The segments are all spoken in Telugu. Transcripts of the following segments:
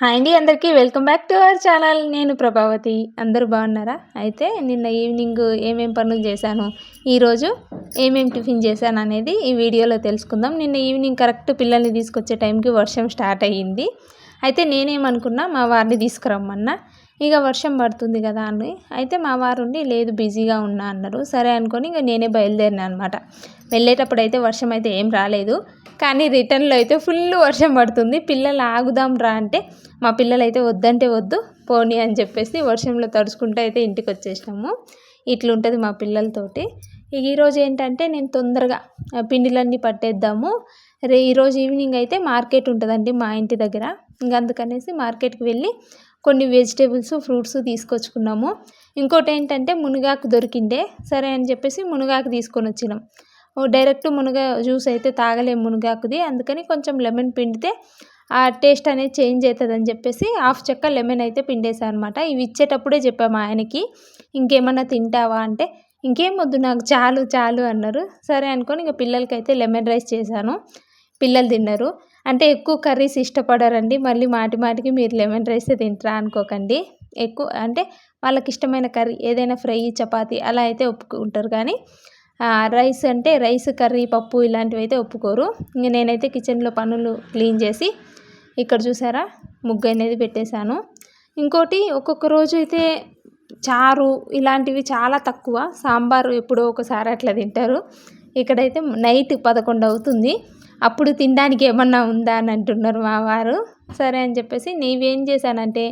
హాయ్ అండి అందరికీ welcome back to our channel. నేను ప్రభావతి. అందరూ బాగున్నారా? అయితే నిన్న ఈవినింగ్ ఏమేం పనులు చేశాను ఈరోజు ఏమేం టిఫిన్ చేశాను అనేది ఈ వీడియోలో తెలుసుకుందాం. నిన్న ఈవినింగ్ కరెక్ట్ పిల్లల్ని తీసుకొచ్చే టైంకి వర్షం స్టార్ట్ అయ్యింది. అయితే నేనేమనుకున్నా మా వారిని తీసుకురమ్మన్నా. ఇక వర్షం పడుతుంది కదా అని. అయితే మా వారు ఉండి లేదు బిజీగా ఉన్నా అన్నారు. సరే అనుకొని ఇక నేనే బయలుదేరినా అనమాట. వెళ్ళేటప్పుడు అయితే వర్షం అయితే ఏం రాలేదు. కానీ రిటర్న్లో అయితే ఫుల్ వర్షం పడుతుంది. పిల్లలు ఆగుదాం రా అంటే మా పిల్లలు అయితే వద్దంటే వద్దు పోనీ అని చెప్పేసి వర్షంలో తడుచుకుంటూ అయితే ఇంటికి వచ్చేసినాము. ఇట్లుంటుంది మా పిల్లలతోటి. ఈరోజు ఏంటంటే నేను తొందరగా పిండిలన్నీ పట్టేద్దాము. రే ఈరోజు ఈవినింగ్ అయితే మార్కెట్ ఉంటుందండి మా ఇంటి దగ్గర. ఇంకా అందుకనేసి మార్కెట్కి వెళ్ళి కొన్ని వెజిటేబుల్స్ ఫ్రూట్స్ తీసుకొచ్చుకున్నాము. ఇంకోటి ఏంటంటే మునగాకు దొరికిండే సరే అని చెప్పేసి మునగాకు తీసుకొని వచ్చినాం. డైరెక్ట్ మునగ జ్యూస్ అయితే తాగలేము మునగాకుది అందుకని కొంచెం లెమన్ పిండితే ఆ టేస్ట్ అనేది చేంజ్ అవుతుంది అని చెప్పేసి హాఫ్ చెక్క లెమన్ అయితే పిండేసా అనమాట ఇవి ఇచ్చేటప్పుడే చెప్పాము ఆయనకి ఇంకేమన్నా తింటావా? అంటే ఇంకేం వద్దు నాకు చాలు చాలు అన్నారు. సరే అనుకొని ఇంకా పిల్లలకైతే లెమన్ రైస్ చేశాను. పిల్లలు తిన్నారు. అంటే ఎక్కువ కర్రీస్ ఇష్టపడరండి. మళ్ళీ మాటి మాటికి మీరు లెమన్ రైస్ తింటారా అనుకోకండి. ఎక్కువ అంటే వాళ్ళకి ఇష్టమైన కర్రీ ఏదైనా ఫ్రై చపాతీ అలా అయితే ఒప్పుకుంటారు. కానీ రైస్ అంటే రైస్ కర్రీ పప్పు ఇలాంటివి అయితే ఒప్పుకోరు. ఇంక నేనైతే కిచెన్లో పనులు క్లీన్ చేసి ఇక్కడ చూసారా ముగ్గు అనేది పెట్టేశాను. ఇంకోటి ఒక్కొక్క రోజు అయితే చారు ఇలాంటివి చాలా తక్కువ. సాంబారు ఎప్పుడో ఒకసారి అట్లా తింటారు. ఇక్కడైతే నైట్ పదకొండు అవుతుంది. అప్పుడు తినడానికి ఏమన్నా ఉందా అని అంటున్నారు మా వారు. సరే అని చెప్పేసి నీవేం చేశానంటే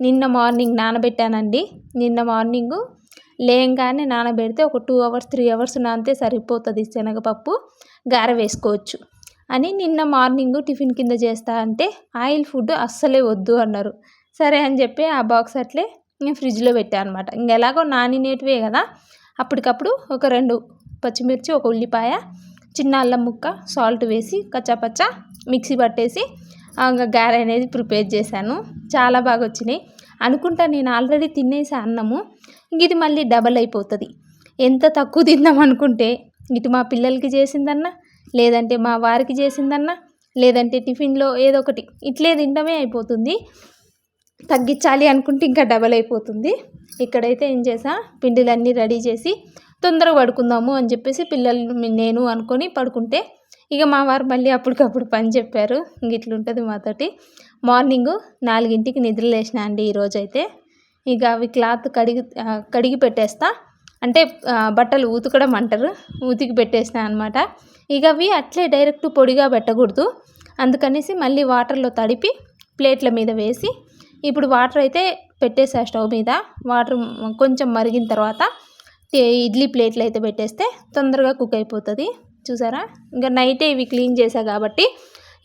నిన్న మార్నింగ్ నానబెట్టానండి. నిన్న మార్నింగు లేయంగానే నానబెడితే ఒక టూ అవర్స్ త్రీ అవర్స్ నానితే సరిపోతుంది శనగపప్పు గార వేసుకోవచ్చు అని నిన్న మార్నింగ్ టిఫిన్ కింద చేస్తా అంటే ఆయిల్ ఫుడ్ అస్సలే వద్దు అన్నారు. సరే అని చెప్పి ఆ బాక్స్ అట్లే నేను ఫ్రిడ్జ్లో పెట్టాను అనమాట ఇంకెలాగో నానినేటివే కదా అప్పటికప్పుడు ఒక రెండు పచ్చిమిర్చి ఒక ఉల్లిపాయ చిన్న అల్లం ముక్క సాల్ట్ వేసి కచ్చాపచ్చా మిక్సీ పట్టేసి గారె అనేది ప్రిపేర్ చేశాను. చాలా బాగా వచ్చినాయి. అనుకుంటా నేను ఆల్రెడీ తినేసా అన్నము. ఇంక ఇది మళ్ళీ డబల్ అయిపోతుంది. ఎంత తక్కువ తిందాం అనుకుంటే ఇటు మా పిల్లలకి చేసిందన్నా లేదంటే మా వారికి చేసిందన్నా లేదంటే టిఫిన్లో ఏదో ఒకటి ఇట్లే తినడమే అయిపోతుంది. తగ్గించాలి అనుకుంటే ఇంకా డబల్ అయిపోతుంది. ఇక్కడైతే ఏం చేసా పిండిలన్నీ రెడీ చేసి తొందరగా పడుకుందాము అని చెప్పేసి పిల్లలు నేను అనుకొని పడుకుంటే ఇక మా వారు మళ్ళీ అప్పటికప్పుడు పని చెప్పారు. ఇంక ఇట్లుంటుంది మాతోటి. మార్నింగ్ నాలుగింటికి నిద్ర లేచిన అండి ఈరోజైతే ఇక అవి క్లాత్ కడిగి కడిగి పెట్టేస్తా. అంటే బట్టలు ఉతకడం అంటారు. ఉతికి పెట్టేసిన అనమాట ఇక అవి అట్లే డైరెక్ట్ పొడిగా పెట్టకూడదు. అందుకనేసి మళ్ళీ వాటర్లో తడిపి ప్లేట్ల మీద వేసి ఇప్పుడు వాటర్ అయితే పెట్టేసా స్టవ్ మీద. వాటర్ కొంచెం మరిగిన తర్వాత ఇడ్లీ ప్లేట్లు అయితే పెట్టేస్తే తొందరగా కుక్ అయిపోతుంది. చూసారా? ఇంకా నైటే ఇవి క్లీన్ చేసా కాబట్టి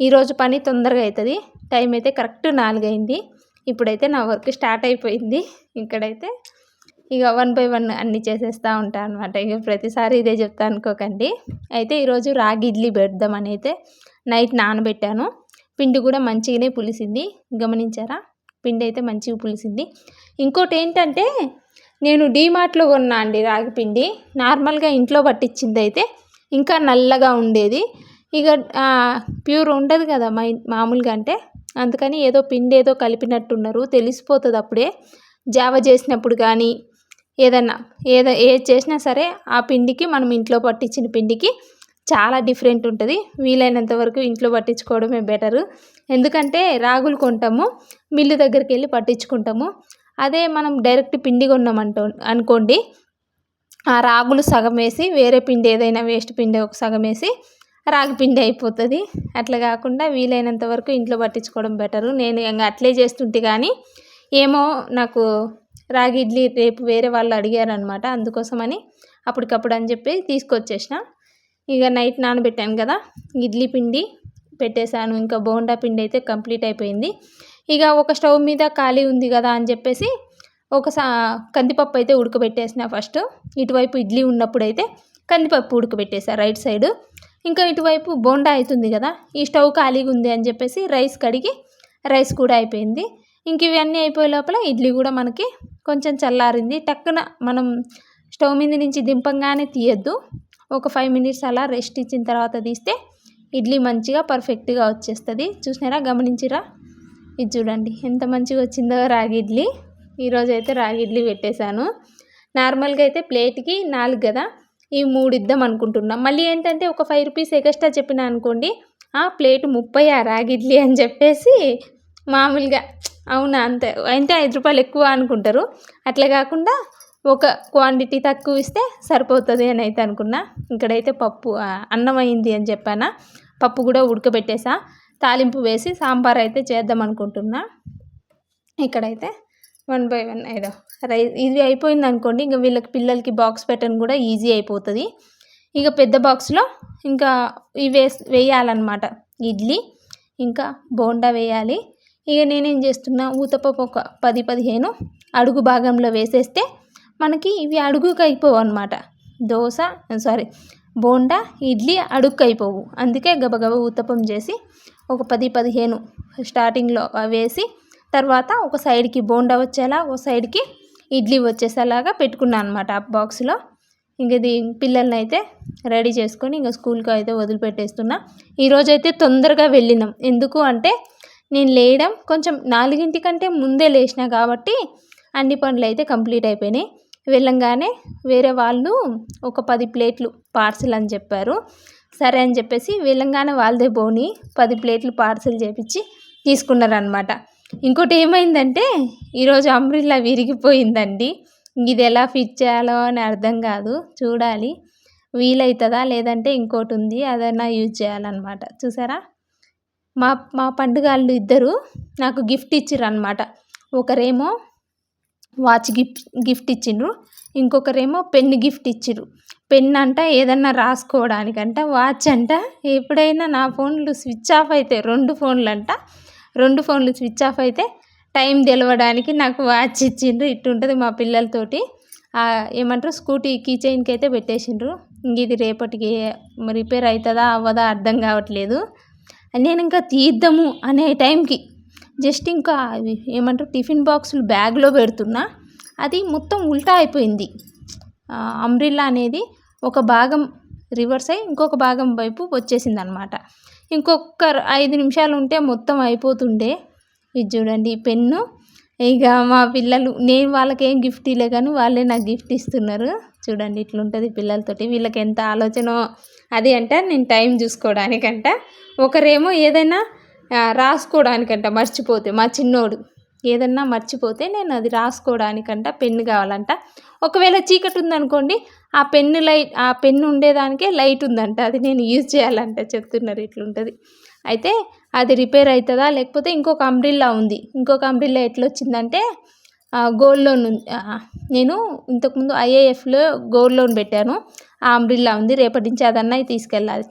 ఈరోజు పని తొందరగా అవుతుంది టైం అయితే కరెక్ట్ నాలుగైంది. ఇప్పుడైతే నా వర్క్ స్టార్ట్ అయిపోయింది. ఇక్కడైతే ఇక వన్ బై వన్ అన్నీ చేసేస్తూ ఉంటాను అనమాట ఇక ప్రతిసారి ఇదే చెప్తా అనుకోకండి. అయితే ఈరోజు రాగి ఇడ్లీ పెడదామని అయితే నైట్ నానబెట్టాను. పిండి కూడా మంచిగానే పులిసింది. గమనించారా? పిండి అయితే మంచిగా పులిసింది. ఇంకోటి ఏంటంటే నేను డీమార్ట్లో కొన్నా అండి రాగి పిండి. నార్మల్గా ఇంట్లో పట్టించింది అయితే ఇంకా నల్లగా ఉండేది. ఇక ప్యూర్ ఉండదు కదా మై మామూలుగా అంటే. అందుకని ఏదో పిండి ఏదో కలిపినట్టున్నారు. తెలిసిపోతుంది అప్పుడే. జావ చేసినప్పుడు కానీ ఏదన్నా ఏదో ఏది చేసినా సరే ఆ పిండికి మనం ఇంట్లో పట్టించిన పిండికి చాలా డిఫరెంట్ ఉంటుంది. వీలైనంత వరకు ఇంట్లో పట్టించుకోవడమే బెటరు. ఎందుకంటే రాగులు కొంటాము మిల్లు దగ్గరికి వెళ్ళి పట్టించుకుంటాము. అదే మనం డైరెక్ట్ పిండి కొన్నామంటూ అనుకోండి. ఆ రాగులు సగం వేసి వేరే పిండి ఏదైనా వేస్ట్ పిండి ఒక సగం వేసి రాగి పిండి అయిపోతుంది. అట్లా కాకుండా వీలైనంత వరకు ఇంట్లో పట్టించుకోవడం బెటరు. నేను ఇంకా అట్లే చేస్తుంటే కానీ ఏమో నాకు రాగి ఇడ్లీ రేపు వేరే వాళ్ళు అడిగారనమాట అందుకోసమని అప్పటికప్పుడు అని చెప్పి తీసుకొచ్చేసిన. ఇక నైట్ నానబెట్టాను కదా ఇడ్లీ పిండి పెట్టేశాను. ఇంకా బోండా పిండి అయితే కంప్లీట్ అయిపోయింది. ఇక ఒక స్టవ్ మీద ఖాళీ ఉంది కదా అని చెప్పేసి ఒక కందిపప్పు అయితే ఉడకబెట్టేసిన ఫస్ట్. ఇటువైపు ఇడ్లీ ఉన్నప్పుడైతే కందిపప్పు ఉడకబెట్టేసా రైట్ సైడు. ఇంకా ఇటువైపు బోండా అవుతుంది కదా ఈ స్టవ్ ఖాళీగా ఉంది అని చెప్పేసి రైస్ కడిగి రైస్ కూడా అయిపోయింది. ఇంక ఇవన్నీ అయిపోయే లోపల ఇడ్లీ కూడా మనకి కొంచెం చల్లారింది. టక్కున మనం స్టవ్ మీద నుంచి దింపంగానే తీయద్దు. ఒక ఫైవ్ మినిట్స్ అలా రెస్ట్ ఇచ్చిన తర్వాత తీస్తే ఇడ్లీ మంచిగా పర్ఫెక్ట్గా వచ్చేస్తుంది. చూసినారా? గమనించిరా? ఇది చూడండి ఎంత మంచిగా వచ్చిందో రాగి ఇడ్లీ. ఈరోజు అయితే రాగి ఇడ్లీ పెట్టేశాను. నార్మల్గా అయితే ప్లేట్కి నాలుగు కదా ఈ మూడు ఇద్దాం అనుకుంటున్నాం. మళ్ళీ ఏంటంటే ఒక ఫైవ్ రూపీస్ ఎక్స్ట్రా చెప్పిన అనుకోండి ఆ ప్లేట్ ముప్పై ఆ రాగి ఇడ్లీ అని చెప్పేసి మామూలుగా అవునా అంతే అంటే ఐదు రూపాయలు ఎక్కువ అనుకుంటారు. అట్లా కాకుండా ఒక క్వాంటిటీ తక్కువ ఇస్తే సరిపోతుంది అని అయితే అనుకున్నా. ఇక్కడైతే పప్పు అన్నం అయింది అని చెప్పానా. పప్పు కూడా ఉడకబెట్టేసా. తాలింపు వేసి సాంబార్ అయితే చేద్దాం అనుకుంటున్నా. ఇక్కడైతే వన్ బై వన్ ఏదో రైస్ ఇది అయిపోయింది అనుకోండి ఇంకా వీళ్ళకి పిల్లలకి బాక్స్ పెట్టడం కూడా ఈజీ అయిపోతుంది. ఇక పెద్ద బాక్స్లో ఇంకా ఇవి వేస్ వేయాలన్నమాట. ఇడ్లీ ఇంకా బోండా వేయాలి. ఇక నేనేం చేస్తున్నా ఊతపప్పు ఒక పది పదిహేను అడుగు భాగంలో వేసేస్తే మనకి ఇవి అడుగుకు అయిపోవు అనమాట దోశ సారీ బోండా ఇడ్లీ అడుగుకి అయిపోవు. అందుకే గబగబ ఊతపం చేసి ఒక పది పదిహేను స్టార్టింగ్లో వేసి తర్వాత ఒక సైడ్కి బోండా వచ్చేలా ఒక సైడ్కి ఇడ్లీ వచ్చేసేలాగా పెట్టుకున్నాను అనమాట ఆ బాక్స్లో. ఇంక ఇది పిల్లల్ని అయితే రెడీ చేసుకొని ఇంకా స్కూల్కి అయితే వదిలిపెట్టేస్తున్నా. ఈరోజు అయితే తొందరగా వెళ్ళినాం. ఎందుకు అంటే నేను లేయడం కొంచెం నాలుగింటి కంటే ముందే లేచిన కాబట్టి అన్ని పనులు అయితే కంప్లీట్ అయిపోయినాయి. వెళ్ళంగానే వేరే వాళ్ళు ఒక పది ప్లేట్లు పార్సిల్ అని చెప్పారు. సరే అని చెప్పేసి వెళ్ళంగానే వాళ్ళదే బోని పది ప్లేట్లు పార్సిల్ చేపించి తీసుకున్నారనమాట ఇంకోటి ఏమైందంటే ఈరోజు అంబ్రిల్లా విరిగిపోయిందండి. ఇది ఎలా ఫిట్ చేయాలో అని అర్థం కాదు. చూడాలి. వీలవుతుందా లేదంటే ఇంకోటి ఉంది అదన్నా యూజ్ చేయాలన్నమాట. చూసారా? మా మా పండుగాళ్ళు ఇద్దరు నాకు గిఫ్ట్ ఇచ్చిర్రు అనమాట ఒకరేమో వాచ్ గిఫ్ట్ గిఫ్ట్ ఇచ్చిండ్రు. ఇంకొకరేమో పెన్ గిఫ్ట్ ఇచ్చిర్రు పెన్ అంట ఏదన్నా రాసుకోవడానికంట వాచ్ అంట ఎప్పుడైనా నా ఫోన్లు స్విచ్ ఆఫ్ అయితే రెండు ఫోన్లు అంట రెండు ఫోన్లు స్విచ్ ఆఫ్ అయితే టైం తెలవడానికి నాకు వాచ్ ఇచ్చిండ్రు. ఇట్టుంటుంది మా పిల్లలతోటి. ఏమంటారు స్కూటీ కీ చైన్కి అయితే పెట్టేసిండ్రు. ఇంక ఇది రేపటికి రిపేర్ అవుతుందా అవ్వదా అర్థం కావట్లేదు. నేను ఇంకా తీద్దాము అనే టైంకి జస్ట్ ఇంకా ఏమంటారు టిఫిన్ బాక్సులు బ్యాగ్లో పెడుతున్నా. అది మొత్తం ఉల్టా అయిపోయింది. అంబ్రిల్లా అనేది ఒక భాగం రివర్స్ అయ్యి ఇంకొక భాగం వైపు వచ్చేసింది అనమాట ఇంకొక ఐదు నిమిషాలు ఉంటే మొత్తం అయిపోతుండే. ఇది చూడండి పెన్ను. ఇక మా పిల్లలు నేను వాళ్ళకి ఏం గిఫ్ట్ ఇవ్వలే కానీ వాళ్ళే నాకు గిఫ్ట్ ఇస్తున్నారు. చూడండి ఇట్లుంటుంది పిల్లలతోటి. వీళ్ళకి ఎంత ఆలోచన అది అంటే నేను టైం చూసుకోవడానికంట. ఒకరేమో ఏదైనా రాసుకోవడానికంట మర్చిపోతే మా చిన్నోడు. ఏదన్నా మర్చిపోతే నేను అది రాసుకోవడానికంట పెన్ను కావాలంట. ఒకవేళ చీకటి ఉందనుకోండి ఆ పెన్ను లైట్ ఆ పెన్ను ఉండేదానికే లైట్ ఉందంట. అది నేను యూజ్ చేయాలంట చెప్తున్నారు ఇట్లుంటుంది. అయితే అది రిపేర్ అవుతుందా లేకపోతే ఇంకొక అంబ్రిల్లా ఉంది. ఇంకొక అంబ్రిల్లా ఎట్లొచ్చిందంటే గోల్డ్ లోన్ నేను ఇంతకుముందు ఐఏఎఫ్లో గోల్డ్ లోన్ పెట్టాను. ఆ అంబ్రిల్లా ఉంది. రేపటి నుంచి అదన్నా తీసుకెళ్ళాలి.